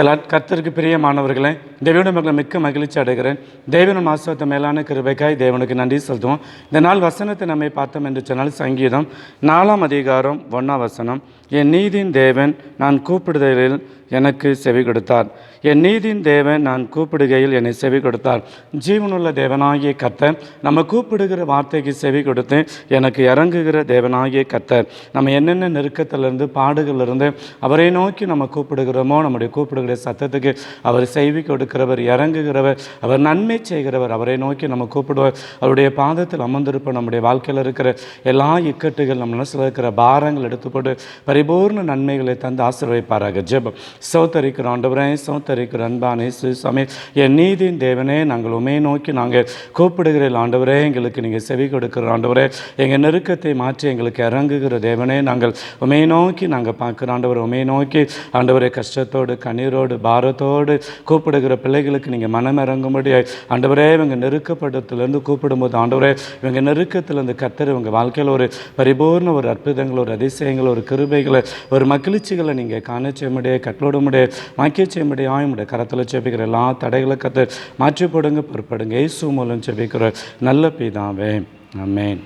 கர்த்தருக்கு பிரியமானவர்களே தேவனுடைய மக்களை மிக்க மகிழ்ச்சி அடைகிறேன். தேவனும் ஆசிரியத்த மேலான கிருபைக்காய் தேவனுக்கு நன்றி செலுத்துவோம். இந்த நாள் வசனத்தை நம்மை பார்த்தோம் என்று சொன்னால் சங்கீதம் நாலாம் அதிகாரம் ஒன்றாம் வசனம் என் நீதியின் தேவன் நான் கூப்பிடுதலில் எனக்கு செவி கொடுத்தார். என் நீதியின் தேவன் நான் கூப்பிடுகையில் என்னை செவி கொடுத்தார். ஜீவனுள்ள தேவனாகிய கர்த்தர் நம்ம கூப்பிடுகிற வார்த்தைக்கு செவி கொடுத்து எனக்கு இறங்குகிற தேவனாகிய கர்த்தர். நம்ம என்னென்ன நெருக்கத்திலிருந்து பாடுகளிலிருந்து அவரை நோக்கி நம்ம கூப்பிடுகிறோமோ நம்முடைய கூப்பிடுகிற சத்தத்துக்கு அவர் செய்வி கொடுக்கிறவர் இறங்குகிறவர் அவர் நன்மை செய்கிறவர் அவரை நோக்கி நம்ம கூப்பிடுவார் அவருடைய பாதத்தில் அமர்ந்திருப்ப நம்முடைய வாழ்க்கையில் இருக்கிற எல்லா இக்கட்டுகள் நம்ம மனசில் இருக்கிற பாரங்கள் எடுத்து போட்டு பரிபூர்ண நன்மைகளை தந்து ஆசீர்வதிப்பாராக. ஜெபம். சௌத்தரிக்கிற ஆண்டவரே சௌத்தரிக்கிற அன்பானே சுவாமி என் நீதியின் தேவனே நாங்கள் உமே நோக்கி நாங்கள் கூப்பிடுகிற ஆண்டவரே எங்களுக்கு நீங்கள் செவி கொடுக்கிற ஆண்டவரே எங்கள் நெருக்கத்தை மாற்றி எங்களுக்கு இறங்குகிற தேவனே நாங்கள் உமே நோக்கி நாங்கள் பார்க்குற ஆண்டவர் உமே நோக்கி ஆண்டவரை கஷ்டத்தோடு கண்ணீர் கண்ணீரோடு பாரத்தோடு கூப்பிடுகிற பிள்ளைகளுக்கு நீங்கள் மனம் இறங்கும்படி ஆண்டவரே இவங்க நெருக்கப்பட்டத்துலேருந்து கூப்பிடும்போது ஆண்டவரே இவங்க நெருக்கத்திலேருந்து கத்தர் இவங்க வாழ்க்கையில் ஒரு பரிபூர்ண ஒரு அற்புதங்கள் ஒரு அதிசயங்கள் ஒரு கிருபைகளை ஒரு மகிழ்ச்சிகளை நீங்கள் காண செய்ய முடியாது கட்டளோட முடியாது வாக்கிய செய்ய முடியாது ஆயுடைய கரத்தில் செபிக்கிற எல்லா தடைகளை கத்து மாற்றி போடுங்க பொறுப்படுங்க. இயேசு மூலம் செபிக்கிற நல்ல பிதாவே. அமேன்